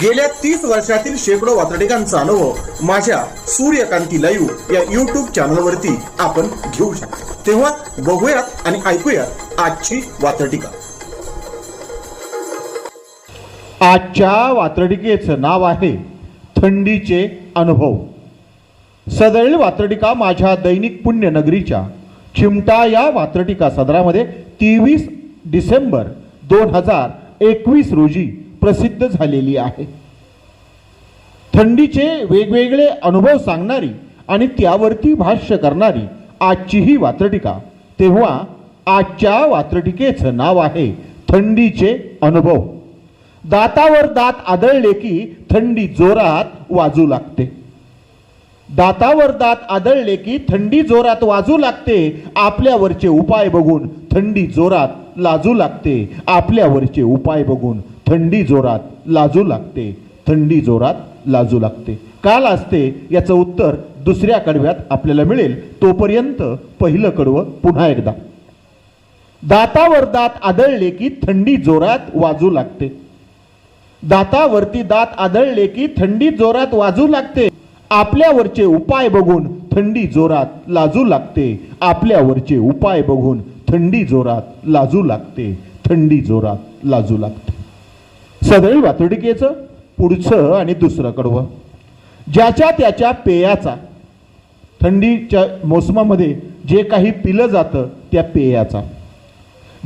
गेल्या तीस वर्षातील शेकडो वातडिकांचा अनुभव माझ्या सूर्यकांती लाईव्ह या युट्यूब चॅनलवरती आपण घेऊ शकतो. तेव्हा बघूयात आणि ऐकूयात आजची वातडिका आजच्या वात्रटिकेचं नाव आहे थंडीचे अनुभव. सदैळ वात्रटिका माझ्या दैनिक पुण्यनगरीच्या चिमटा या वात्रटिका सदरामध्ये तेवीस डिसेंबर दोन हजार एकवीस रोजी प्रसिद्ध झालेली आहे. थंडीचे वेगवेगळे अनुभव सांगणारी आणि त्यावरती भाष्य करणारी आजची ही वात्रटिका तेव्हा आजच्या वात्रटिकेचं नाव आहे थंडीचे अनुभव. दातावर दात आदळले की थंडी जोरात वाजू लागते. दातावर दात आदळले की थंडी जोरात वाजू लागते. आपल्यावरचे उपाय बघून थंडी जोरात लाजू लागते. आपल्यावरचे उपाय बघून थंडी जोरात लाजू लागते. थंडी जोरात लाजू लागते. का लाजते याचं उत्तर दुसऱ्या कडव्यात आपल्याला मिळेल. तोपर्यंत पहिलं कडवं पुन्हा एकदा. दातावर दात आदळले की थंडी जोरात वाजू लागते. दातावरती दात आदळले की थंडी जोरात वाजू लागते. आपल्यावरचे उपाय बघून थंडी जोरात लाजू लागते. आपल्यावरचे उपाय बघून थंडी जोरात लाजू लागते. थंडी जोरात लाजू लागते. सदैव वातोडिकेचं पुढचं आणि दुसरं कडवं ज्याच्या त्याच्या पेयाचा थंडीच्या मोसमामध्ये जे काही पिलं जातं त्या पेयाचा.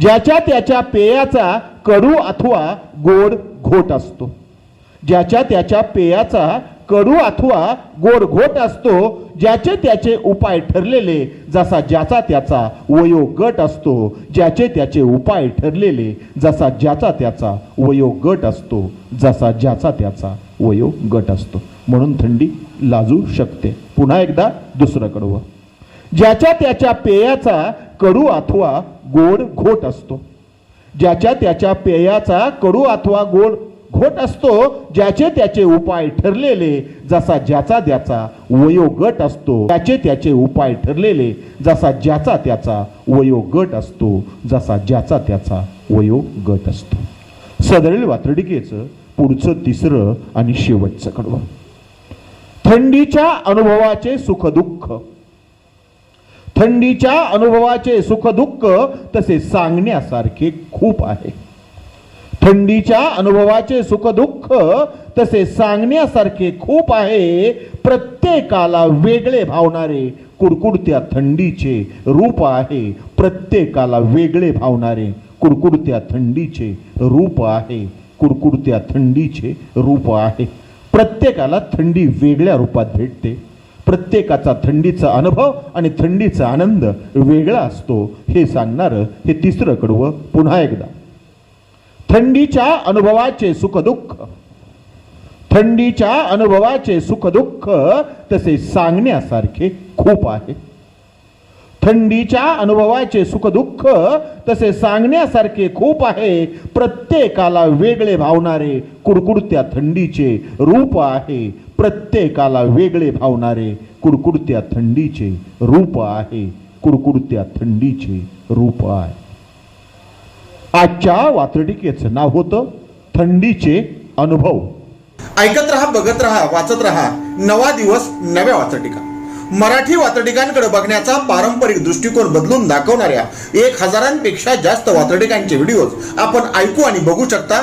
ज्याच्या त्याच्या पेयाचा कडू अथवा गोड घोट असतो. ज्याच्या त्याच्या पेयाचा कडू अथवा गोडघोट असतो ज्याचे त्याचे उपाय ठरलेले जसा ज्याचा त्याचा वयोगट असतो ज्याचे त्याचे उपाय ठरलेले जसा ज्याचा त्याचा वयोगट असतो जसा ज्याचा त्याचा वयोगट असतो. म्हणून थंडी लाजू शकते. पुन्हा एकदा दुसरं कडवं ज्याच्या त्याच्या पेयाचा कडू अथवा गोड घोट असतो ज्याच्या त्याच्या पेयाचा कडू अथवा गोड घोट असतो ज्याचे त्याचे उपाय ठरलेले जसा ज्याचा त्याचा वयोगट असतो त्याचे त्याचे उपाय ठरलेले जसा ज्याचा त्याचा वयोगट असतो जसा ज्याचा त्याचा वयोगट असतो. सदरील वात्रडिकेचं पुढचं तिसरं आणि शेवटचं कडवं. थंडीच्या अनुभवाचे सुखदुःख. थंडीच्या अनुभवाचे सुखदुःख तसे सांगण्यासारखे खूप आहे. थंडीच्या अनुभवाचे सुखदुःख तसे सांगण्यासारखे खूप आहे. प्रत्येकाला वेगळे भावणारे कुडकुडत्या थंडीचे रूप आहे. प्रत्येकाला वेगळे भावणारे कुडकुडत्या थंडीचे रूप आहे. कुडकुडत्या थंडीचे रूप आहे. प्रत्येकाला थंडी वेगळ्या रूपात भेटते. प्रत्येकाचा थंडीचा अनुभव आणि थंडीचा आनंद वेगळा असतो. हे सांगणारं हे तिसरं कडवं पुन्हा एकदा. थंडीच्या अनुभवाचे सुखदुःख. थंडीच्या अनुभवाचे सुखदुःख तसे सांगण्यासारखे खूप आहे. थंडीच्या अनुभवाचे सुखदुःख तसे सांगण्यासारखे खूप आहे. प्रत्येकाला वेगळे भावणारे कुडकुडत्या थंडीचे रूप आहे. प्रत्येकाला वेगळे भावणारे कुडकुडत्या थंडीचे रूप आहे. कुडकुडत्या थंडीचे रूप आहे. आजच्या वात्रटिकेचं नाव होतं थंडीचे अनुभव. ऐकत रहा बघत रहा वाचत रहा. नवा दिवस नव्या वात्रटिका. मराठी वात्रटिकांकडे बघण्याचा पारंपरिक दृष्टिकोन बदलून दाखवणाऱ्या एक हजारांपेक्षा जास्त वात्रटिकांचे व्हिडिओज आपण ऐकू आणि बघू शकता.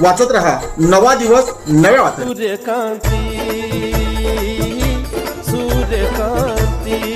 वाचत रहा. नवा दिवस नवे वाचन. सूर्यकांति सूर्यकांति